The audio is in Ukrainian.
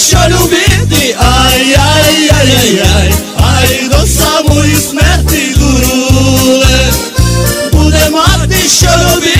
що любити, ай-яй-яй-яй-яй, ай до самої смерті дуруле, буде мати, що любити.